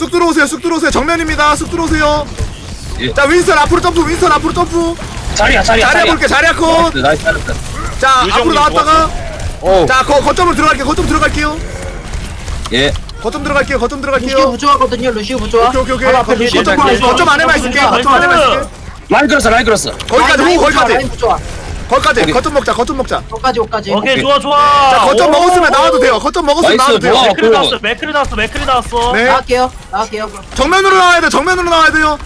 쑥 들어오세요 쑥 들어오세요. 정면입니다. 쑥 들어오세요. 예. 자 윈스턴 앞으로 점프 윈스턴 앞으로 점프. 자리야 자리야 자리야 볼게 자리야 컷. 나이스 나이스 자 유정님 앞으로 나왔다가. 오. 자 거, 거점으로 들어갈게요 거점 들어갈게요. 예. 거점 들어갈게요 거점 들어갈게요. 부조하거든요 루시우 부조화. 오케이 오케이 오케이. 바로 앞에 거점, 거점. 거점 안에만 있을게 거점 안에만 있을게. 라인 끌었어 라인 끌었어. 거기까지 호 거기까지. 라인 부조화 거기까지 오케이. 거점 먹자 거점 먹자. 거기까지 오까지. 오케이 오케이. 좋아 좋아. 자 거점 오, 먹었으면 오, 나와도 돼요. 거점 먹었으면 나이스, 나와도 돼요. 좋아. 그- 나왔어 맥크리 나왔어 맥크리 나왔어. 네. 나갈게요 나갈게요. 정면으로 나와야 돼 정면으로 나와야 돼요.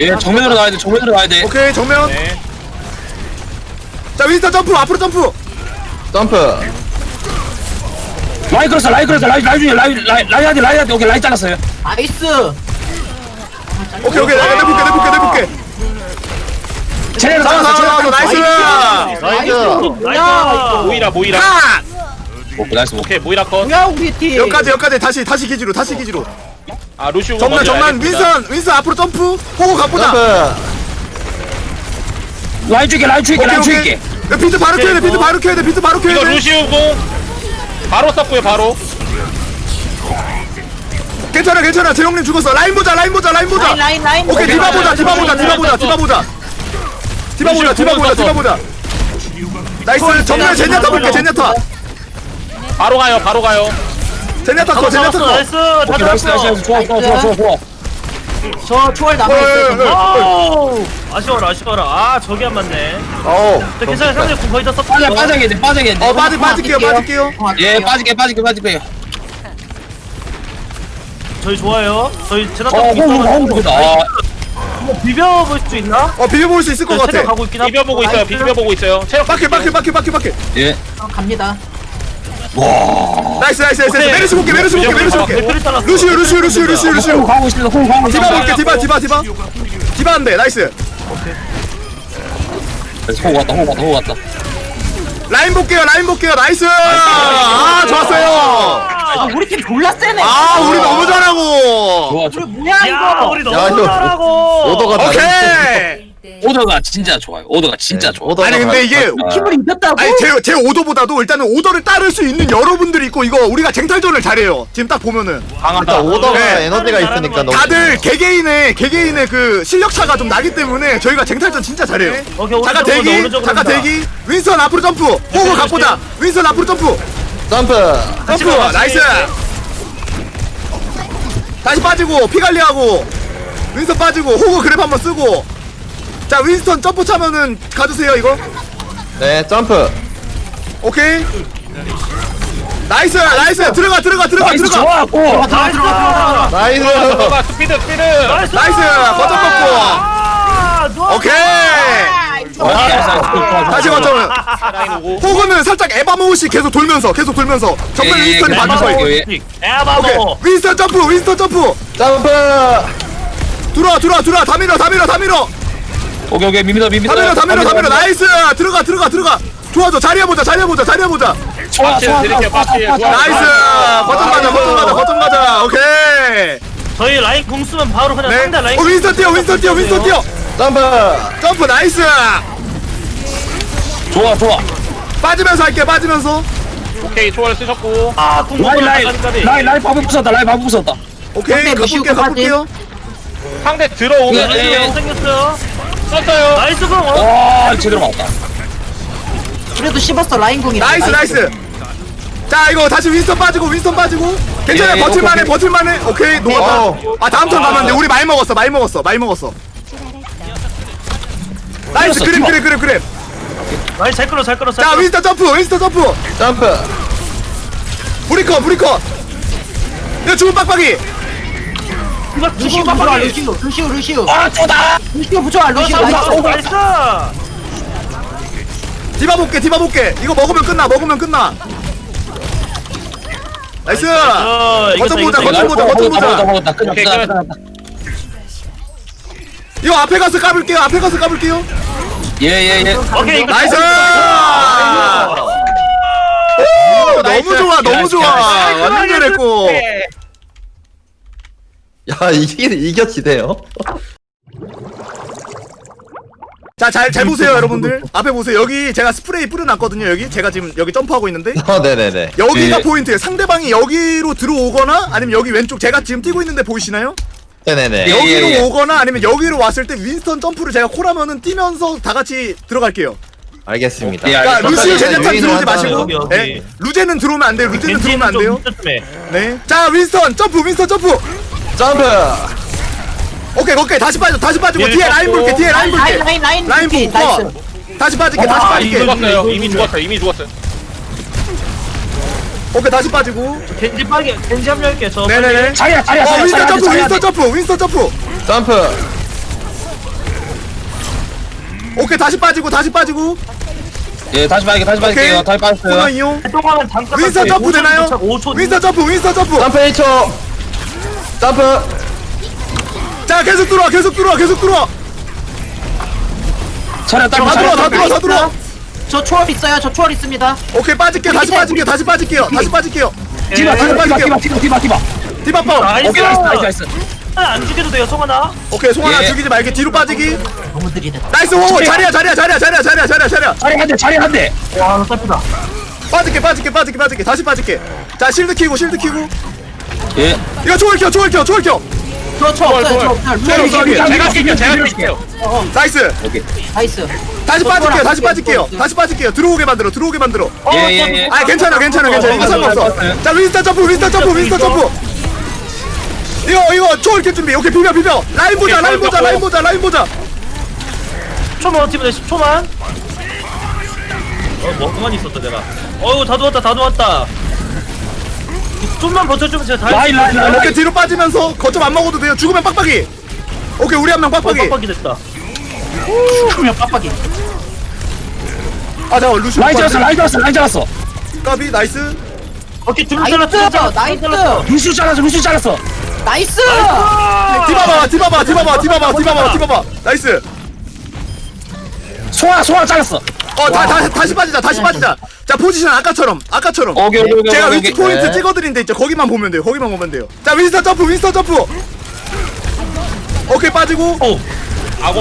예 정면으로 나와야 돼 정면으로 나와야 돼. 오케이 정면. 네. 자 윈스턴 점프 앞으로 점프. 점프. 라인 끌었어 라인 끌었어. 라인 라인 중에 라인 라인 라인 하디 라인 하디. 오케이 라인 잘랐어요. 나이스. 오케이 오케이. 내가 내볼게 내볼게 내볼게 쟤네는 잡아 잡아 나이스! 나이스. 이거 모이라 모이라. 하! 오케이 나이스. 오케이 모이라 컷. 뭐야 우리 팀. 여기까지 여기까지. 다시 다시 기지로 다시 기지로. 아 루시우. 정면 정면. 윈선 윈선 앞으로 점프. 호구 가보자. 라인 줄게 라인 줄게 라인 오케이 줄게. 야, 비트 바로 켜야 돼 비트 바로 켜야 돼 비트 바로 켜야 이거 돼. 루시우 공. 바로 썼고요 바로. 괜찮아 괜찮아. 재영님 죽었어. 라인 보자 라인 보자 라인 보자. 라인 라인 라인 오케이 디바 보자 디바 보자 디바 보자. 디바 보자 디바 보자 디바 보자 디바 보자 나이스. 정면 제냐타 볼게 제냐타. 바로 가요 바로 가요. 거 제냐타 잡았어 거 나이스. 다 나이스 나이스 잡았어. 좋아 좋아 좋아 좋아 좋아. 저 초월 어, 남아있어요. 어, 정말. 아우 아쉬워라 아쉬워라. 아 저기 안 맞네. 어우 저 괜찮아 상대 공 거의 다 썼어. 빠져 빠져야겠네 빠져야겠네 어 빠지 빠질게요 빠질게요. 예 빠질게 빠질게 빠질게. 저희 좋아요. 저희 제나타 어공 있어가지고. 좋다 아뭐 비벼볼 수 있나? 어 비벼볼 수 있을 것저 같아. 체력 가고 있긴 하. 비벼보고 있어요. 비벼보고 있어요. 체력 바퀴 바퀴 바퀴 바퀴 바퀴 예. 어, 갑니다. 나이스 나이스 나이스 메르시 볼게 메르시 볼게 메르시 볼게. 루시오 루시오 루시오 루시오 루시오. 가고 있습니다. 호흡 가고 디바 있습니다. 볼게 디바 디바 디바. 디바 한대 나이스. 호흡 왔다 호흡 왔다 호흡 왔다. 라인 볼게요 라인 볼게요. 나이스! 아 좋았어요 아 우리 팀 졸라 세네. 아 우리 너무 잘하고. 좋아 우리 좋아. 뭐야 야 이거? 우리 야, 너무 이거 잘하고. 오더가 오케이. 오더가 진짜 좋아요. 오더가 진짜 좋아. 오더가 아니 근데 이게 아. 팀을 이겼다고? 아니 제, 제 오더보다도 일단은 오더를 따를 수 있는 여러분들이 있고 이거 우리가 쟁탈전을 잘해요. 지금 딱 보면은. 강하다. 오더가 네. 에너지가 있으니까 너무 다들 개개인의 개개인의 그 실력 차가 좀 나기 때문에 저희가 쟁탈전 진짜 잘해요. 오케이, 잠깐 오른쪽으로 대기 오른쪽으로 잠깐 간다. 대기. 윈선 앞으로 점프. 호구 갖보자 윈선 앞으로 점프 점프. 점프. 봐, 나이스. 다시 빠지고 피 관리하고 윈선 빠지고 호구 그랩 한번 쓰고. 자 윈스턴 점프 차면은 가주세요 이거. 네 점프. 오케이. 나이스 나이스. 들어가 들어가 들어가 나이스 들어가. 좋았고 나이스. 나이스. 들어가 스피드 스피드. 나이스. 나이스. 거점 먹고. 아, 좋아. 오케이. 아, 다시 거점은 라인 오고. 호구는 살짝 에바 모우씨 계속 돌면서 계속 돌면서 정면 예, 예, 윈스턴이 그 받는 에바 거예요 모우. 오케이. 에바모. 윈스턴 점프 윈스턴 점프. 점프! 들어와 들어와 들어와. 다 밀어 다 밀어 다 밀어. 오케이 오케이. 밉니다 밉니다 다 밀어 다 밀어 다 밀어. 나이스. 들어가 들어가 들어가. 좋아져. 자리해 보자 자리해 보자 자리해 보자. 좋아 박스 좋아 드릴게요, 박스. 나이스. 거점 가자 거점 가자 거점 가자. 오케이. 저희 라인 공 쓰면 바로 그냥 네. 상대 라인. 어, 윈스턴 뛰어 윈스턴 뛰어 윈스턴 뛰어 점프 점프 나이스 좋아 좋아 빠지면서 할게 빠지면서 오케이 초월 쓰셨고. 아 공. 라인 라인 라인 라인 바보 부쉈다 라인 바보 부쉈다 오케이 상대 루시우 가볼게요 가볼게요 상대 들어오면 예, 예. 생겼어요. 썼어요. 나이스 공. 어? 와 제대로 맞다 그래도 씹었어 라인 궁이 나이스 나이스 자 이거 다시 윈스턴 빠지고 윈스턴 빠지고 괜찮아 예, 버틸만해 오케이. 버틸만해 오케이 녹았다 어. 아 다음 턴 가면 돼 우리 많이 먹었어 많이 먹었어 많이 먹었어 나이스 그래. 그래 그래 그래 나이스 잘 끌어 잘 끌어 잘 자 끌어. 윈스턴 점프 윈스턴 점프. 점프. 브리커 브리커. 이거 죽은 빡빡이. 이거 루시우 죽은 부조화 빡빡이. 루시우 루시우 루시우 아 좋다. 루시우 부조화 루시우 나이스 나이스. 디바 볼게 디바 볼게. 이거 먹으면 끝나 먹으면 끝나. 나이스. 어, 거점 이겼다, 보자 이겼다, 거점 보자 거점 보자. 먹었다 끝났다. 끝났다 이거 앞에 가서 까볼게요 앞에 가서 까볼게요 예예예 오케이 이거 나이스 오 너무 좋아 너무 좋아 완전 잘했고 야 이게 이겨지네요 자, 잘, 잘 보세요, 여러분들. 앞에 보세요. 여기 제가 스프레이 뿌려놨거든요, 여기. 제가 지금 여기 점프하고 있는데. 어 네네네 여기가 예. 포인트예요. 상대방이 여기로 들어오거나 아니면 여기 왼쪽 제가 지금 뛰고 있는데 보이시나요? 네네네 예, 여기로 예. 오거나 아니면 여기로 왔을 때 윈스턴 점프를 제가 콜하면은 뛰면서 다 같이 들어갈게요. 알겠습니다 예, 그러니까 알겠습니다. 루시우 유인을 들어오지 한다는 마시고 여기, 여기. 네. 루제는 들어오면 안 돼요. 루제는 들어오면 안 돼요. 좀 네. 자, 윈스턴 점프, 윈스턴 점프. 점프 오케이, 오케이. 다시 빠져, 다시 빠지고 예, 뒤에 라인. 볼게, 뒤에 라인 볼게. 라인 라인 라인 라인 보고 컷. 다시 빠질게, 다시 아, 빠질게. 이거- 죽었어요. 이미 죽었어요. 이미 죽었어요. 오케이, 다시 빠지고. 겐지 빠게 겐지 합류할게 저 네네네. 자리야 자리야 어, 자리야 윈스턴 점프, 자리야 윈스턴 점프, 윈스턴 점프. 점프 오케이, 다시 빠지고, 다시 빠지고. 예 다시 빠질게 다시. 빠질게요 다시 코너 빠졌어요 이용. 동안은 잠깐 윈스턴 점프 되나요? 5초 윈스턴 점프, 윈스턴 점프. 점프 1초 점프 자, 계속 들어와, 계속 들어와, 계속 들어와. 차려 다딸 들어와, 다 들어와, 다 들어와. 저 초월 있어요 저 초월 있습니다 오케이, 빠질게, 다시 빠질게요, 다시 빠질게요, 다시 빠질게요. 디바 디바 디바 빠질게요. 디바 디바 디바 디바 디바빵. 나이스 오케이 나이스 나이스 나이스 안 죽여도 돼요 송하나 오케이, 송하나 예. 죽이지 말게, 뒤로 빠지기. 너무 들이댔다 나이스, 오, 자리야, 자리야, 자리야, 자리야, 자리야, 자리야, 자리야. 자리 한대 자리 한대 와 쌀프다 빠질게, 빠질게, 빠질게, 빠질게, 다시 빠질게. 자, 실드 키고, 실드 키고. 예 이거 초월 켜, 초월 켜, 초월 켜. 저초 없어요 저 없어요 초월 루시우 없어. 제가 낄게요 제가 낄게요 나이스. 나이스 다시 빠질게요, 안 다시 빠질게요. 다시 빠질게요. 들어오게 만들어, 들어오게 만들어. 예예예 아, 괜찮아, 괜찮아, 괜찮아. 이거 상관없어. 자, 윈스턴 점프, 윈스턴 점프, 윈스턴 점프. 이거, 이거 초월 킬 준비. 오케이, 비벼, 비벼. 라인 보자, 라인 보자, 라인 보자, 라인 보자. 10초만 버티면 돼 10초만 어 멍만 있었다 내가 어우 다 누웠다 다 누웠다 좀만 버텨주면 제가 다 라인, 라인, 라인, 오케이, 뒤로 빠지면서 거점 안 먹어도 돼요. 죽으면 빡빡이. 오케이, 우리 한 명 빡빡이. 빡빡이 됐다 그러면 빡빡이 아, 잠깐, 루시. 라인 잡았어 라인 잡았어 라인 잡았어 까비, 나이스. 오케이 둘 나이스 잘랐어 나이스 루시 잘랐어 루시 잘랐어 나이스 디바봐, 디바봐, 디바봐, 디바봐, 디바봐, 디바봐. 나이스. 소화 소화 잘랐어 어, 다, 다, 다시 빠지자, 다시 빠지자. 자, 포지션 아까처럼, 아까처럼. 오케이 오케이 오케이 제가 오케이, 위치 오케이. 포인트 네. 찍어드린 데 있죠. 거기만 보면 돼요. 거기만 보면 돼요. 자, 윈스턴 점프, 윈스턴 점프. 오케이, 빠지고. 오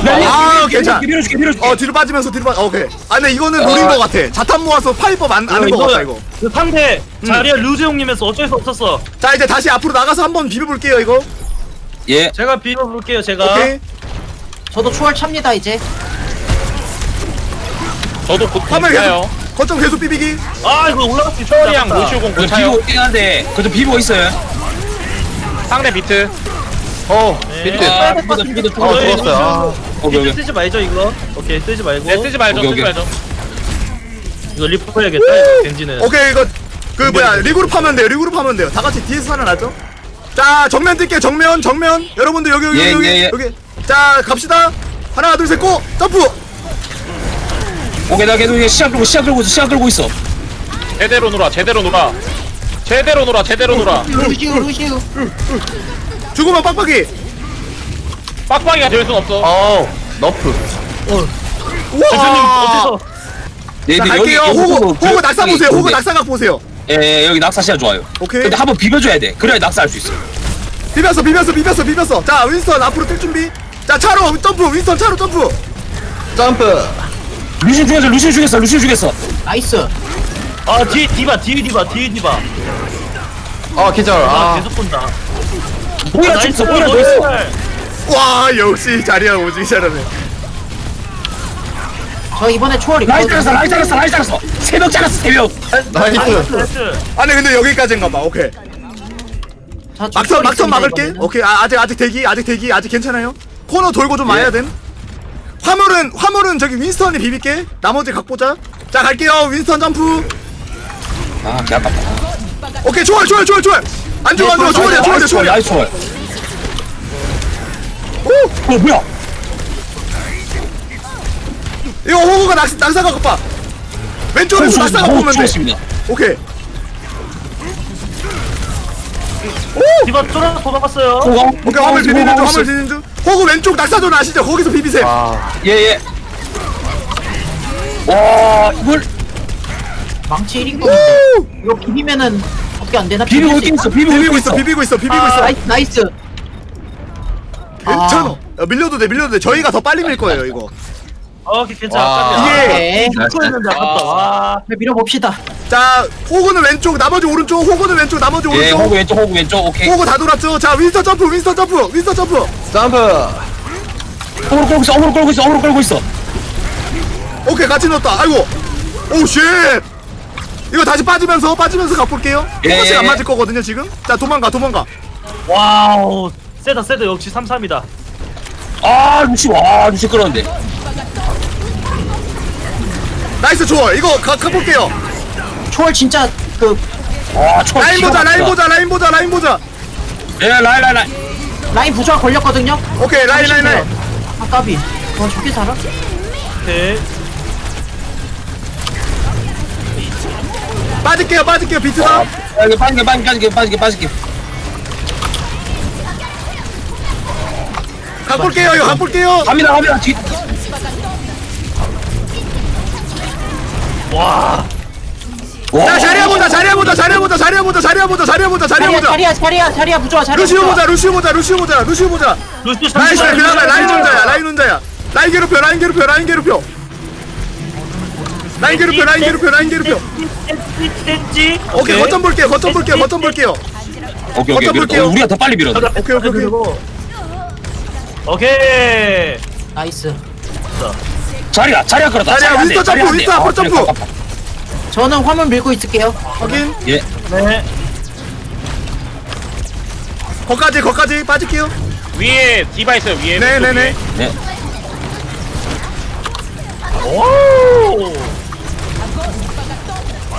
네, 아, 괜찮아. 밀어줄게 밀어줄게 어, 뒤로 빠지면서 뒤로 빠, 어, 오케이. 아, 근데 이거는 노린 거 같아. 자탄 모아서 파이법 안, 아는 거 같다, 이거. 그 상대 자리야 루즈 형님에서 어쩔 수 없었어 자, 이제 다시 앞으로 나가서 한번 비벼볼게요, 이거. 예 제가 비벼볼게요 제가 오케이. 저도 초월 찹니다 이제 저도 곧 계속, 차요. 거점 계속 비비기. 아 이거 있어 초월이랑 루시우공 곧그 차요. 비보 있긴 한데 그래도 비보 있어요 상대 비트. 어 네. 비트 아 비보도 비보도 어 비보도 죽었어요 아. 오케이 오케이 쓰지 말죠 이거 오케이 쓰지 말고 네, 쓰지 말죠. 오케이, 쓰지 오케이. 말죠. 이거 리프 해야겠다 이거 겐지는 오케이, 이거. 그, 뭐야, 리그룹 하면 돼요, 리그룹 하면 돼요. 다 같이 뒤에서 살아나죠? 자, 정면 뛸게요, 정면, 정면. 여러분들, 여기, 여기, 예, 여기, 예, 예. 여기. 자, 갑시다. 하나, 둘, 셋, 고! 점프! 오케이 나 계속 이제 시작 끌고 시작 끌고 있어 시작 끌고 있어 제대로 놀아. 제대로 놀아. 제대로 놀아. 제대로 놀아. 루시우 루시우 죽으면 빡빡이! 빡빡이가 될 순 없어. 어 너프 대표님 우와! 어디서 네, 자, 네, 갈게요. 호구, 호구, 낙사 보세요. 호구. 낙사각 보세요. 예, 예 여기 낙사 시야 좋아요 오케이. 근데 한번 비벼줘야 돼 그래야 낙사할 수 있어 비볐어, 비볐어, 비볐어, 비볐어. 자, 윈스턴 앞으로 뛸 준비. 자, 차로 점프, 윈스턴 차로 점프. 점프 루시 죽였어 루시 죽였어 루시 죽였어 나이스 아 뒤에 디바 뒤에 디바 뒤에 디바 어 기절 아 아 계속 본다 보이라 죽였어 보이라 죽였어 와, 역시 자리야 오지 잘하네. 저 이번에 초월 라인 있거든요 잘랐어 라인 잘랐어 라인 잘랐어 세명 잘랐어 세명 나이스 나이스 아니 근데 여기까지인가 봐. 오케이. 저 막선 초월 막선 있습니다, 막을게. 이번에는. 오케이. 아, 아직 아직 대기. 아직 대기. 아직 괜찮아요. 코너 돌고 좀 예. 와야 됨. 화물은 화물은 저기 윈스턴이 비빌게. 나머지 각 보자. 자, 갈게요. 윈스턴 점프. 아 개 아깝다 오케이. 초월 초월 초월 초월. 안 죽어 안. 초월이야 초월이야 나이스 초월이야. 나이스 초월 오! 어 뭐야 이거 호구가 낙 낙사각 봐. 왼쪽에서 낙사각 보면 돼. 죽었습니다 오케이. 디바 쫄아서 도망갔어요 오케이 화물 비비는 중 화물 비비는 중. 호구 왼쪽 낙사존 아시죠? 거기서 비비세요. 아 예예 와 이걸 망치 1인공인데 이거 비비면은 어떻게 안 되나? 비비고 있긴 있어 비비고 비비고 있어 있어 비비고 있어 비비고 아, 있어. 나이스 나이스 괜찮아. 야, 밀려도 돼, 밀려도 돼. 저희가 더 빨리 밀 거예요, 이거. 오케이 괜찮아. 와. 깜짝이야. 이게 오케이. 죽었는데 아깝다. 와. 네, 밀어봅시다. 자 호구는 왼쪽 나머지 오른쪽 호구는 왼쪽 나머지 예 오른쪽. 호구 왼쪽 호구 왼쪽. 오케이. 호구 다 돌았죠? 자 윈스턴 점프 윈스턴 점프 윈스턴 점프. 점프. 어그로 끌고 있어 어그로 끌고 있어 어그로 끌고 있어. 오케이 같이 넣었다. 아이고. 오 쉣. 이거 다시 빠지면서 빠지면서 가볼게요. 예, 포커싱 예, 안 예. 맞을 거거든요 지금. 자 도망가 도망가. 와우. 세다 세다. 역시 33이다. 아 루시 와 루시 끌었는데 나이스 좋아 이거 가, 가볼게요. 초월 진짜 그 와 초월 라인 보자 라인. 보자 라인 보자 라인 보자. 예 라인 라인 라인. 라인 부조화 걸렸거든요? 오케이 라인 라인 라인 아 까비. 어 저게 살아? 오케이. 빠질게요 빠질게요 비트다. 아, 여기 빠지게 빠지게 빠지게 빠지게 빠지게. 가볼게요 이거 가볼게요. 갑니다 갑니다. 뒤 와. 와. 자 자리야 보자 자리야 보자 자리야 보자 자리야 보자 자리야 보자 자리야 보자 자리야 자리야 보자 자리야 자리야 자리야 부조화 자리야 루시오 부조화. 보자 루시오 보자 루시오 보자 루시오 보자. 루시 나이스 잠시만, 그 다음에 라인 혼자야 라인 혼자야. 라인 괴롭혀 라인 괴롭혀 라인 괴롭혀. 라인 괴롭혀 라인 괴롭혀 라인 괴롭혀. 오케이 거점 볼게요 거점 볼게요 거점 볼게요. 오케이 오케이 어떤. 볼게요? 어, 우리가 더 빨리 밀었네 오케이 오케이 오케이. 오케이. 나이스. 자 리야 자리야 자리야, 안 돼, 윈스턴 점프, 돼. 윈스턴 어, 앞으로 점프. 그래, 깜빡. 저는 화물 밀고 있을게요. 확인. 예. 네. 거까지 거까지 빠질게요. 위에 디바 있어요 위에. 네네네. 네. 오!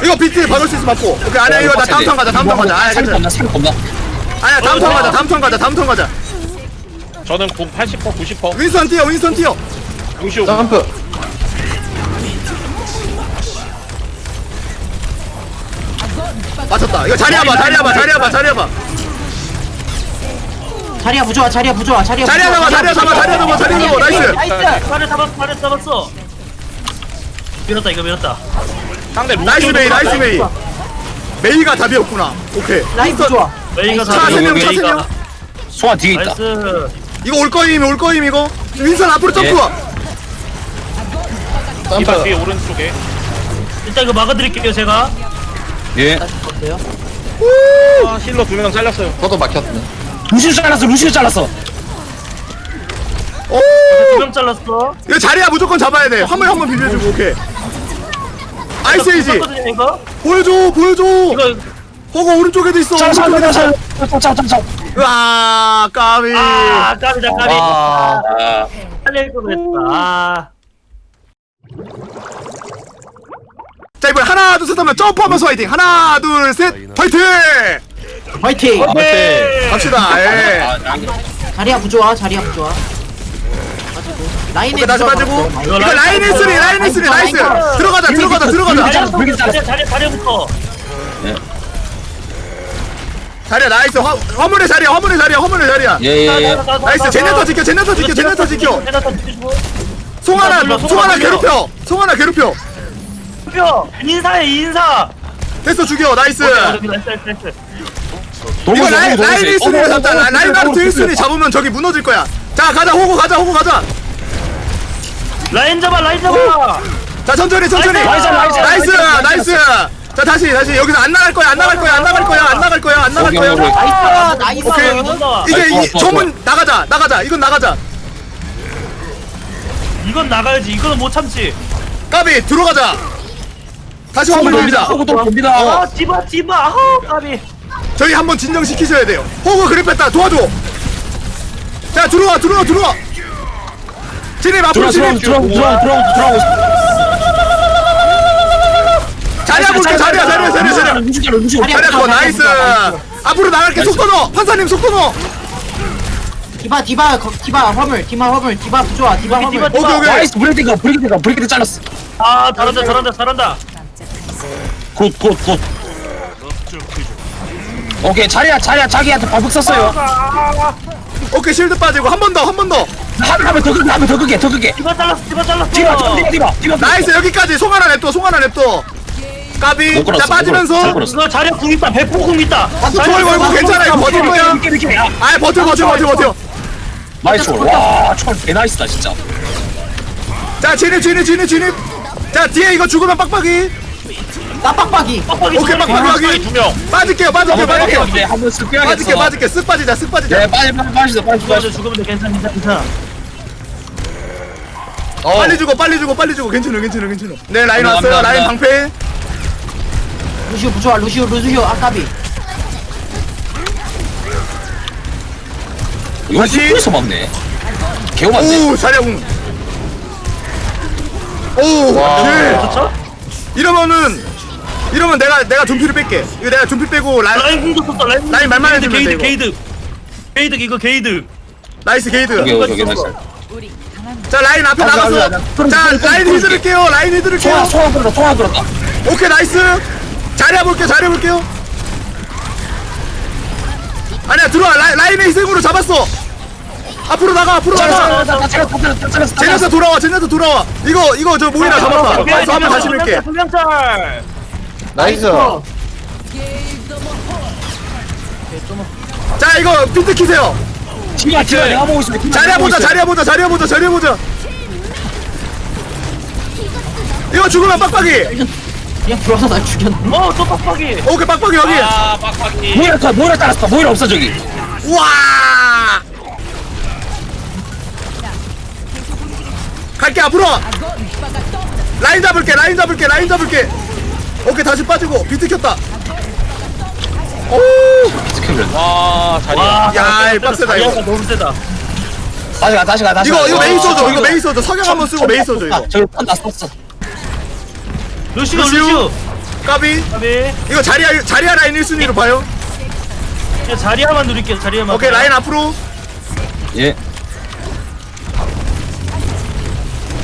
이거 비트 박을 수 있으면 맞고. 오케이 아니야 이거 나 다음 턴 가자 다음 턴 가자. 아니야 살이 괜찮아. 없나 살이 없나. 아니야 다음 턴 가자 다음 턴 가자 다음 턴 가자. 저는 공 80% 90% 윈스턴 뛰어 윈스턴 뛰어. 루시오 점프 맞췄다. 이거 자리 와봐 자리 와봐 자리 와봐 자리 와봐 자리야 부조화 자리야 부조화 자리야 자리야 부조화, 잡아, 자리야 잡아, 자리야 잡아, 자리야 잡아, 나이스. 나이스. 팔을 잡았어 팔을 잡았어. 밀었다 이거 밀었다. 상대 나이스 메이 나이스 메이. 메이가 답이었구나. 오케이. 라인 부조화. 메이가 차다세 명. 차 세 명. 소환 뒤에 있다. 나이스. 이거 올 거임 올 거임 이거. 윈선 앞으로 점프 디바 점프 뒤에 오른쪽에. 일단 이거 막아드릴게요 제가 예. 어때요? 아, 힐러 두 명 잘렸어요. 저도 막혔네. 루시오 잘랐어 루시오 잘랐어. 오! 두명 잘랐어. 이거 자리야 무조건 잡아야 돼. 화물 한번 비벼주고 오케이. 아이스에이지. 썼거든요 이거? 보여줘 보여줘. 이거 호구 오른쪽에도 있어. 오른쪽에도 있어. 으아 까비. 아 까비다 까비. 와. 아 살릴 뻔했다. 아 자 이번에 하나 둘셋 하면 점프하면서 화이팅! 하나 둘셋 화이팅! 화이팅! 오케이 갑시다. 예. 아, 아, 자리야 부조화 자리야 부조화. 빠지고 라인에 오케이 다시 부조화 빠지고. 맞고. 이거 라인 일스리 라인 일스리 나이스. 들어가자 들어가자 들어가자. 자리야. 자리 자리부터. 자리야 나이스. 화, 화물의 자리야 화물의 자리야 화물의 자리야. 예예예. 나이스. 제네터 지켜 제네터 지켜 제네터 지켜. 제네터 지켜주고. 송하나 송하나. 괴롭혀. 송하나 괴롭혀 표 인사해 인사! 됐어 죽여. 나이스. 오케이, 나이스 나이스 나이스. 이거 라인 라인 일순위를 잡자 라- 라인 가르트 일순위 잡으면 저기 무너질 거야. 자 가자. 호구 가자 호구 가자. 라인 잡아 라인 잡아! 자 천천히 천천히. 나이스, 나이스, 나이스 나이스, 나이스 자 다시 다시. 여기서 안 나갈 거야 안 나갈 거야 안 나갈 거야 안 나갈 거야 안 나갈 거야. 나이스 나이스. 오케이. 이제 좋아, 이 좋아, 나가자 나가자. 이건 나가자. 이건 나가야지. 이거는 못 참지. 까비 들어가자 다시 화물 돌리자 호구 또 봅니다. 아 디바 디바. 아우 까비. 저희 한번 진정시키셔야 돼요. 호구 그립했다. 도와줘. 자 들어와 들어와 들어와. 진입 앞으로 들어와 들어와 진입 들어와 들어와 들어와 들어와. 자리야 볼게. 자리야 자리야 자리야 자리야. 자리야. 거 나이스. 앞으로 나갈게. 속도 넣어 판사님 속도 넣어 디바 디바 거- 디바 화물 디바 화물 디바 부조화 디바 화물. 디바, 오케이 오케이. 나이스. 브레이크가 브레이크가 브레이크 잘랐어. 아 잘한다 잘한다 잘한다 굿 굿 굿 오케이 자리야 자리야 자기한테 발목 썼어요. 오케이 실드 빠지고 한 번 더 한 번더. 하면 더 크게 하면 더 크게 더 크게. 디바 잘랐어 디바 잘랐어. 디바 디바 디바 디바 나이스 여기까지. 송하나 냅둬 송하나 냅둬. 까비. 못 걸었어, 자 못 빠지면서. 걸었어, 못 걸었어. 이거 자리에 궁 있다. 배포 궁 있다. 초월 걸고 괜찮아 이거 버틸 거야. 이렇게 이렇게 야아 버텨 버텨 버텨 버텨. 나이스 와 초월 개 나이스다 진짜. 자 진입 진입 진입 진입. 자 뒤에 이거 죽으면 빡빡이 나 빡빡이. 빡빡이 오케이 빡빡이. 빡빡이 확인 두명. 빠질게요 빠질게요 빠질게요. 한번 쓱 빼야겠어. 빠질게 빠질게 쓱 빠지자 쓱 빠지자. 네 빨리 빨리 빠지자 빨리 빠지자 죽으면 돼. 괜찮아 괜찮아 괜찮아. 어. 빨리 주고 빨리 주고 빨리 주고 괜찮아 괜찮아 괜찮아 네 라인 감사합니다. 왔어요. 라인 방패. 루시오 부좋아 루시오 루시오 아까비. 이거 다시. 힘에서 막네. 개우 맞네. 오 자리야궁 오 와. 예. 좋죠? 이러면은 이러면 내가 내가 둠피를 뺄게. 이거 내가 둠피 빼고 라인 라인 궁도 썼어. 라인 라인 말만 해주면 돼, 게이드. 게이드. 게이드 이거 게이드. 나이스 게이드. 나이스. 자 라인 앞에 가자, 가자, 가자. 자 그럼, 라인 그럼, 히드를게요 라인 히드를게요 통화 들었다 통화 들었다. 오케이 나이스. 잘해 볼게요 잘해 볼게요. 아니야 들어와. 라인, 라인의 희생으로 잡았어. 앞으로 나가 앞으로 나가. 잘했어 잘했어 잘했어 잘했어 제냐타 돌아와 제냐타 돌아와. 이거 이거 저 모이라 잡았다. 그래서 한번 다시 밀게. 분명짤 나이스. 자 이거 비트 키세요. 내가 보고 있어 자리야 보자 자리야 보자 자리야 보자 자리야 보자. 이거 죽으면 빡빡이. 그냥 들어와서 날 죽였네. 어 또 빡빡이. 오케이 빡빡이 여기. 아 빡빡이. 모이라 터 모이라 따랐어. 모이라 없어 저기. 우와. 갈게 앞으로. 라인 잡을게 라인 잡을게 라인 잡을게 오케이 다시 빠지고. 비트 켰다. 오! 스킬을 와 자리야. 이 빡세다, 이거. 너무 세다. 다시 가 다시 가 다시 이거 가. 이거 메인 써줘 아, 이거 메인 써줘 석양 한번 쓰고 메인 써줘 이거. 저기 판다 썼어. 루시오 루시오. 루시오. 까비. 까비. 이거 자리야 자리야 라인 1순위로 봐요. 그냥 자리야만 누릴게요 자리야만. 오케이 라인 앞으로. 예.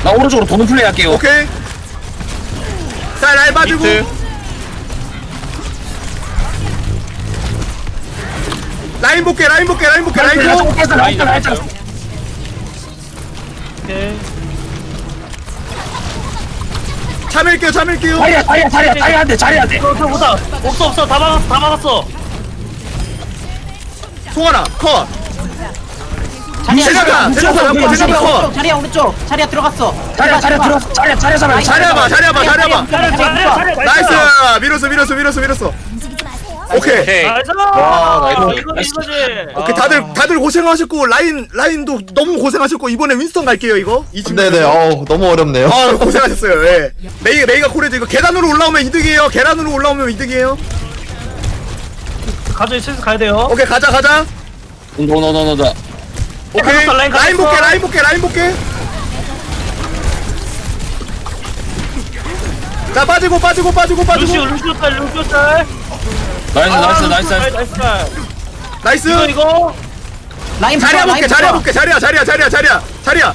나 오른쪽으로 도는 플레이 할게요. 오케이. 자 라인 빠지고. 비트. 라인 볼게 라인 볼게 라인 볼게 라인 잘랐어, 라인 라인. 오케이 참을게요 참을게요 자리야, 자리야, 자리야, 자리야 안 돼, 자리야 안 돼. 없어 없어 없어 없어 다 막았어 다 막았어 송하나 컷 자리야 제냐타 제냐타 잡고 제냐타 컷 자리야 오른쪽 자리야 들어갔어 자리야, 자리야 들어, 자리야, 자리야. 자리야 봐 자리야 봐 자리야 봐 자리야 자리야 자리야 나이스 밀었어 밀었어 밀었어 밀었어 오케이. 오케이. 나이스. 와, 이거 나이스. 이거지. 오케이 다들 다들 고생하셨고 라인 라인도 너무 고생하셨고 이번에 윈스턴 갈게요 이거. 이 친구 네네. 어우 너무 어렵네요. 아 고생하셨어요 예. 메이 메이가 코레즈 이거 계단으로 올라오면 이득이에요. 계단으로 올라오면 이득이에요. 가져 슬슬 가야 돼요. 오케이 가자 가자. 노노노노노. 오케이. 가졌어, 라인 라인 가졌어. 볼게 라인 볼게 라인 볼게. 자 빠지고 빠지고 빠지고 루시오 빠지고. 루시오 딸 루시오 딸 나이스, 아, 나이스, 루시오 나이스, 딸, 나이스. 나이스 딸. 나이스 이거 이거 라인 자리야 볼게 자리야. 볼게 자리야 자리야 자리야 자리야 자리야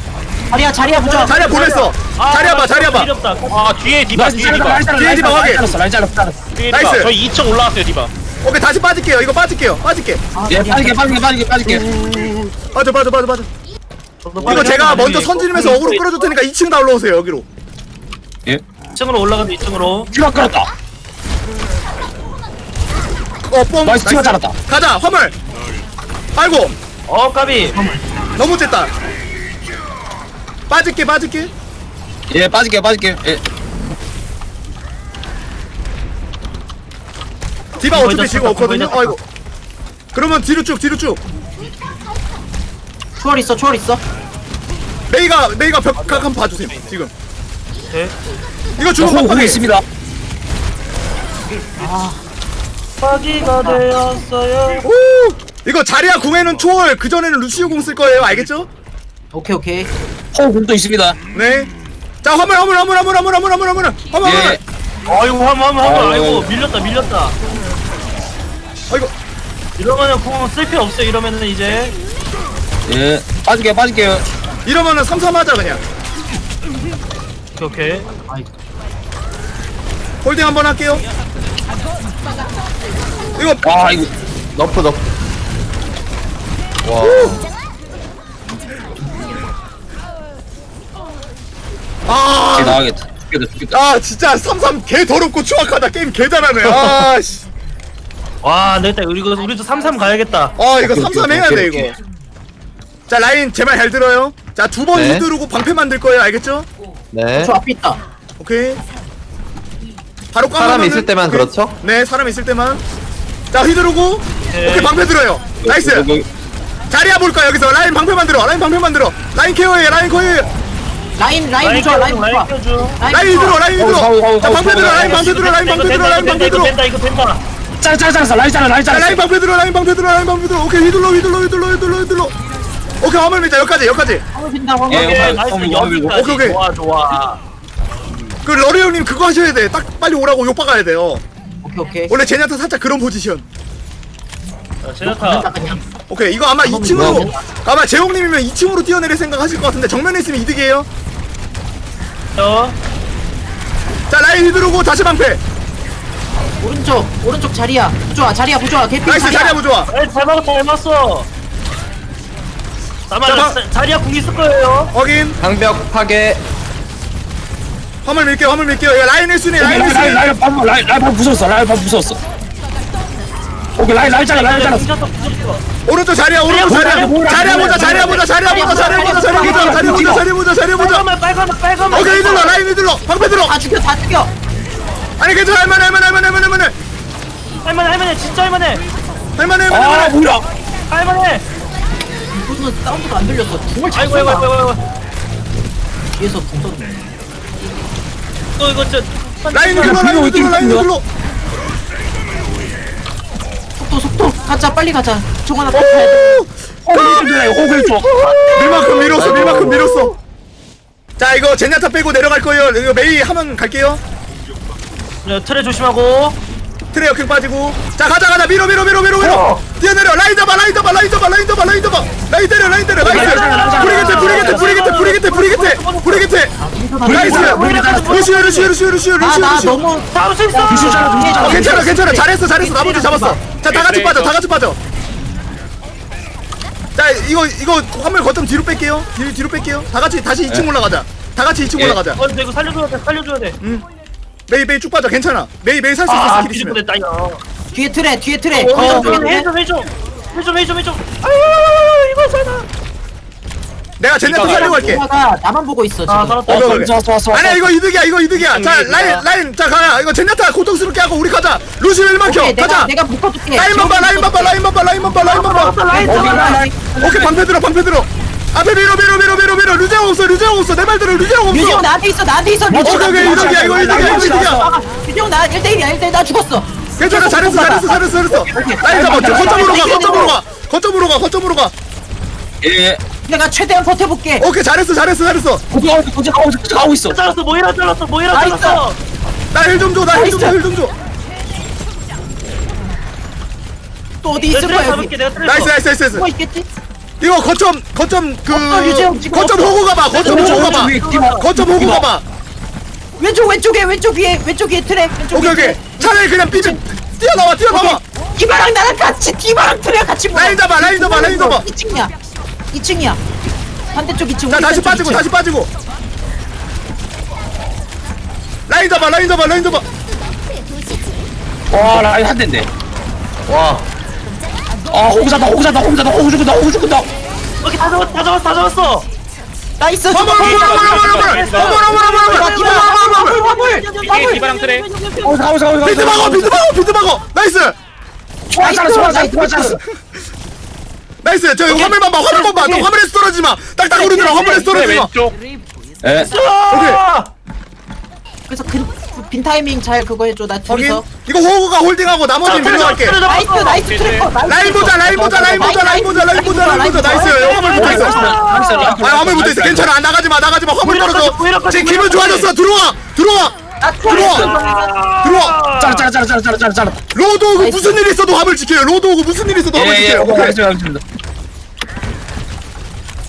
자리야 자리야 부좋아 자리야 보냈어 아, 자리야 봐 자리야 봐 어렵다. 아 뒤에 디바 나이스, 뒤에 자리야, 디바 뒤에 디바 확인. 잘랐어, 라인 잘랐어, 나이스. 디바 저희 2층 올라왔어요 디바 오케이 다시 빠질게요 이거 빠질게요 빠질게 아, 예, 자리야. 빠지게, 빠지게, 빠지게, 빠지게. 빠져 빠져 빠져 빠져 이거 제가 먼저. 선진이면서 어그로 끌어줄 테니까 2층 다 올라오세요 여기로 예. 2층으로 올라가서 2층으로 티가 끌었다. 어 뽕. 나이스, 티가 잘랐다. 가자 화물. 아이고. 어 까비. 너무 쨌다. 빠질게 빠질게. 예, 빠질게, 빠질게. 예. 디바 거의 어차피 다 지금 쳤다, 없거든요? 거의 다 아이고. 그러면 뒤로 쭉 뒤로 쭉. 초월 있어 초월 있어. 메이가 메이가 벽각 한번 봐주세요 지금. 오케이 이거 저 주먹 호흡 빡빡이 있습니다. 파기가 되었어요. 오! 이거 자리야 궁에는 초월 그 전에는 루시오 궁 쓸 거예요. 알겠죠? 오케이 오케이. 호흡 공도 있습니다. 네 자 화물 화물 화물 화물 화물 화물 화물 화물. 화물 예. 화물. 아이고 화물 화물 화물. 아이고. 아이고 밀렸다 밀렸다. 아이고. 이러면은 궁 쓸 필요 없어요 이러면은 이제. 예, 빠질게요, 빠질게요. 이러면은 삼삼하자 그냥. 오케이 오케이. 홀딩 한번 할게요 이거 와, 이거. 너프 너프 와 아, 나가겠다. 죽겠다, 죽겠다. 아 진짜 삼삼 개 더럽고 추악하다 게임 개 잘하네 아씨 와 내가 우리도 우리도 3-3 가야겠다 아 이거 오케이, 삼삼 오케이, 해야 돼 이거 자 라인 제말잘 들어요 자 두 번 네. 히드르고 방패 만들 거예요 알겠죠? 네. 저 앞에 있다 오케이 바로 까 사람 있을 때만 그렇죠? 네 사람 있을 때만 자 휘두르고 네. 오케이 방패 들어요. 나이스. 여기, 자리야 볼까 여기서? 라인 방패 만들어 라인 방패 만들어. 라인 케어해 라인 케어해 라인 라인 부좋아 라인 켜줘 라인 켜줘. 라인 휘두르 라인 휘두르. 가고, 가고, 자 방패 들어 라인 방패 들어 라인 방패 들어 라인 방패 이거 들어 뺀다 이거 뺀다 짤, 짤, 짤, 라인 잘라, 라인 자 잘라. 라인 방패 들어 라인 방패 들어 라인 방패 들어 오케이 휘둘러 휘둘러 휘둘러 휘둘러 휘둘러. 오케이 화물 밀자. 여기까지 여기까지. 화물 빈다 화물 예, 오케이 나이스. 여기까지. 오케이, 오케이. 좋아 좋아. 그 러리 형님 그거 하셔야 돼딱 빨리 오라고 욕 박아야 돼요 오케이 오케이. 원래 제냐타 살짝 그런 포지션. 자 제나타. 그냥 오케이 이거 아마 2층으로 아마 재홍님이면 2층으로 뛰어내릴 생각 하실 것 같은데 정면에 있으면 이득이에요. 어? 자 라인 휘두르고 다시 방패. 오른쪽 오른쪽 자리야. 부좋아 자리야 부좋아 개피 나이스 자리야. 보 좋아 잘 막았다 잘 막았어. 자, 방- 자리야 궁 있을 거예요. 확인. 방벽 파괴. 화물 밀게요 화물 밀게요. 이거 라인 1순위 라인 라인, 라인, 1순위 라인, 밥, 라인, 라인 밥 부쉈어, 라인 밥 부쉈어. 오케이, 라인, 라인 잘라, 라인 잘라. 오른쪽 자리야 오른쪽 자리야. 자리야 보자 자리야 보자 자리야 보자 자리야 보자 자리야 보자 자리야 보자 자리야 보자 자리야 보자. 빨간만 오케이 휘둘러 라인 휘둘러 방패 들어. 다 죽여 다 죽여. 아니 괜찮아 할만해 할만해 할만해 할만해 할만해. 할만해 할만해 진짜 할만해. 할만해 아, 할만해. 뭐야. 할만해. 이거는 사운드가 안 들렸어. 궁을 잘 아이고 아이고 아이고 쏜다 아이고. 뒤에서 궁쏘 네또 이거 저 라인 휘둘러 라인 휘둘러 라인 휘둘러 속도 속도. 가자 빨리 가자. 총 하나 딱 가야 돼. 호글, 호글 쪽. 밀만큼 밀었어 밀만큼 밀었어. 자 이거 제냐타 빼고 내려갈 거예요. 이거 메이 하면 갈게요. 자, 틀에 조심하고 트레 역행 빠지고. 자 가자 가자. 밀어 밀어 밀어 밀어 밀어. 뛰어내려. 라인 잡아 라인 잡아 라인 잡아 라인 잡아 라인 잡아. 라인 때려 라인 때려. 나이스. 브리게테 브리게테 브리게테 브리게테 브리게테 브리게테 나이스. 루시오 루시오 루시오 루시오 루시오 아나 루시오. 너무 잡을 수 있어. 어. 괜찮아 괜찮아. 잘했어 잘했어. 나머지 잡았어. 자 다 같이 빠져 다 같이 빠져. 자 이거 이거 화물 거점 뒤로 뺄게요. 뒤로 뒤로 뺄게요. 다 같이 다시 2층 올라가자. 다 같이 2층 예. 올라가자. 어 근데 이거 살려줘야 돼 살려줘야 돼 메이 메이 쭉 빠져 괜찮아 메이 메이 살수 있어 아, 스킬 있으면 뒤집어 냈다 이거. 뒤에 트레 뒤에 트레 어, 어, 해줘, 어, 해줘, 해줘, 해줘, 해줘, 해줘. 아유, 이거 살아. 내가 쟤네한테 살리고 갈게 누나가 나만 보고 있어 지금 아, 살았다. 어. 좋았어, 좋았어. 아니야 이거 이득이야 이거 이득이야 자. 라인 라인 자가 이거 젠야타 고통스럽게 하고 우리 가자 루시 1만 켜 오케이, 내가 가자 내가 묶어줄게 라인만 봐 라인만 봐 라인만 봐 라인만 봐 라인만 봐 라인. 오케이 방패 들어 방패 들어 앞에 밀어 밀어 밀어 밀어 밀어. 루제ong 없어 루제ong 없어. 내 말 들어 유지형 없어. 나한테 있어 나한테 있어 오케이 유지형 오케이 이득이야 이거 이득이야 이거 유지형 나 1대1이야 1대1 나 죽었어. 괜찮아 잘했어 잘했어 잘했어 잘했어. 라인 잡아 거점으로 가 거점으로 가 거점으로 가 거점으로 가. 예. 내가 최대한 버텨볼게. 오케이 잘했어 잘했어 잘했어. 가고, 고개 가고, 고개 가고 있어. 잘랐어, 모이라 잘랐어, 모이라 나이스. 잘랐어. 나 힐 좀 줘 나 힐 좀 줘 힐 좀줘. 또 어디 내가 있을 트레 거야 잡을게, 여기 내가 트레. 나이스 나이스 나이스 나이스. 숨어 있겠지? 이거 거점 거점 그 없어, 유재형 지금 거점. 호구 가봐 거점 호구 가봐 위에. 거점 호구. 가봐 왼쪽 왼쪽에 왼쪽 위에 왼쪽 위에 트레 왼쪽 오케이 위에 오케이 트레. 차라리 그냥 삐져 뛰어나와 뛰어나와 디바랑 나랑 같이 디바랑 트레 같이 모여 라인 잡아 라인 잡아 라인 잡아 2층이야 2층이야 반대쪽 2층 자 다시 빠지고 다시 빠지고 라인 잡아 라인 잡아 라인 잡아 와, 라인 한 대인데. 와. 아, 호구 잡다, 호구 잡다, 호구 잡다, 호구 죽는다, 호구 죽는다. 오케이, 다 잡았어, 다 잡았어, 다 잡았어. 나이스 화물 화물 화물 화물 화물 화물 화물 화물 화물 화물 화물 디바랑 트레. 가고 있어, 호구 가고 비트. 막어 비트 막어 비트 막어 나이스 좋아, 잘했어, 좋아, 잘했어. 나이스 저 화물만 봐 화물만 봐너 화물에서 떨어지지 마 딱딱 오르더라 화물에서 트레 떨어지지 마. 예. 오케이 그래서 그, 빈 타이밍 잘 그거 해줘 나 확인 둘이서. 이거 호구가 홀딩하고 나머지 밀려갈게. 나이스 나이스 트레 라인 보자 라인 보자 라인 보자 라인 보자 라인 보자 라인 보자. 나이스. 화물 붙어 있어. 아 화물 붙어 있어. 괜찮아. 나가지 마 나가지 마. 화물 떨어져. 지금 기분 좋아졌어. 들어와 들어와. 들어와. 들어와. 짜라, 짜라, 짜라, 짜라, 짜라, 짜라. 로드 오고 무슨 일 있어도 화물 지켜요. 로드 오고 무슨 일 있어도 화물 예, 예, 지켜요. 호구 오케이. 알겠습니다, 알겠습니다.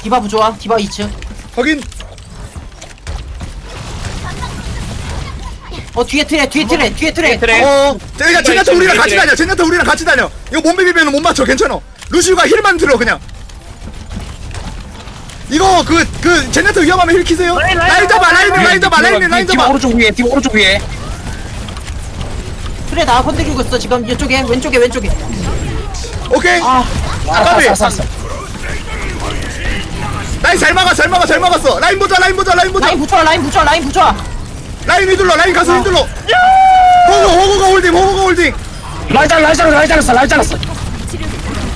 디바 부좋아? 디바 2층? 확인 어 뒤에 트레 뒤에 트레 뒤에 트레. 트레. 어. 제가 제냐타 우리랑 같이 다녀 제냐타 우리랑 같이 다녀. 이거 몸 비비면 못 맞춰 괜찮아. 루시우가 힐만 들어 그냥. 이거 그그 제냐타 위험하면 힐 키세요? 라인, 라인, 라인 잡아 라인 라인 잡아 라인 라인 디바 잡아. 오른쪽 위에, 디바 오른쪽 위에. 트레 나 건드리고 있어 지금. 이쪽에 왼쪽에 왼쪽에. 오케이. 아. 까비. 아, 쌌어. 라인 잘 막아 잘 막아 잘 막았어. 라인 보자 라인 보자 라인 보자. 라인 붙여 라인 붙여 라인 붙여 라인 휘둘러 라인 가서 휘둘러. 호구 호구가 홀딩 호구가 홀딩. 라인 잘라 라인 잘랐어 라인 잘랐어 라인 잘랐어.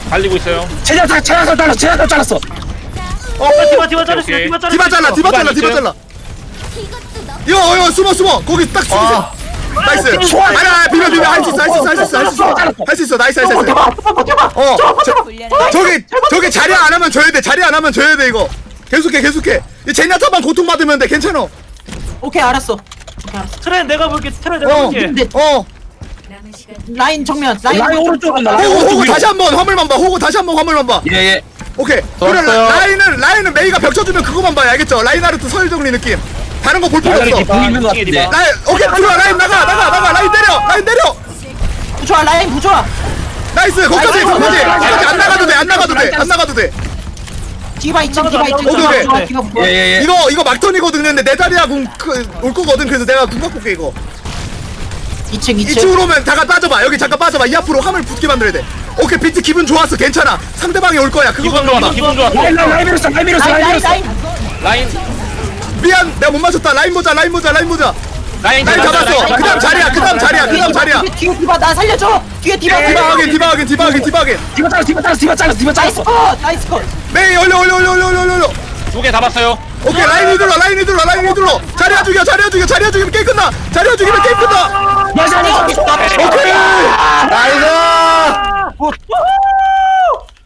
달리고 있어요. 체력 다 체력 잘랐어 체력 잘랐어. 어 디바 디바 자르 오케이. 디바 자르 디바 잘라 디바 잘라 디바 잘라. 이거 이거 숨어 숨어. 거기 딱 숨으세요 나이스. 좋아. 아니 아니 비벼 비벼. 할 수 있어 할 수 있어 할 수 있어 할 수 있어. 할 수 있어. 나이스 나이스 나이스. 어 저, 저기 저기 자리 안 하면 져야 돼 자리 안 하면 져야 돼 이거. 계속해 계속해. 이 제냐타만 고통 받으면 돼 괜찮아. 오케이 알았어 트렌 내가 볼게. 트렌 내가 어 볼게. 근데 어. 라인 정면 라인, 라인 오른쪽. 간다 라인 호구 오른쪽 호구 다시 한번 화물만 봐. 호구 다시 한번 화물만 봐. 예예. 오케이. 그래 좋았어요. 라 인은 라인은 메이가 벽 쳐주면 그거만 봐요. 알겠죠? 라인하르트 서열 정리 느낌. 다른 거 볼 필요 라인이 없어. 보고 있는 것 같은데. 라인 오케이 들어와 라인 나가 나가 나가. 라인 때려. 라인 때려. 붙여 라인 붙여 나이스. 거기까지 라인 거기까지. 라인 거기까지 안 라인 나가도 돼안 라인 나가도 돼 라인 안 나가도 돼 디바 2층 디바 2층 오케이, 오케이. 디바 디바 붙여 예예예. 이거 이거 막턴이거든 근데 내 자리야 공올 거거든. 그래서 내가 궁각 볼게 이거. 2층 2층. 2층으로 오면 잠깐 빠져봐. 여기 잠깐 빠져봐. 이 앞으로 화물 붙게 만들어야 돼. 오케이 비트 기분 좋았어. 괜찮아. 상대방이 올 거야. 그거 기분 좋았어 기분 좋았어 라인 라인 라인 밀었어 라인 밀었어 라인 밀었어. 라인 라인. 미안 내가 못 맞췄다. 라인 보자 라인 보자 라인 보자. 라인 라인 잡았어, 그 다음. 자리야 그 다음 자리야 그 다음 자리야. 뒤에, 뒤에 디바 나 살려줘. 뒤에 디바 디바 디바. 하긴 디바 하긴 디바 하긴 디바 하긴 디바 잘랐어 디바 잘랐어 디바 잘랐어 디바 나이스 잘랐어 컷 나이스 컷 메이 올려 올려 올려 올려 올려 올려. 두 개 잡았어요. 오케이 라인 휘둘러 라인 휘둘러 라인 휘둘러 자리야 죽여 자리야 죽여 자리야 죽이면 게임 끝나. 자리야 죽이면 게임 끝나. 오케이. 나이스! 오,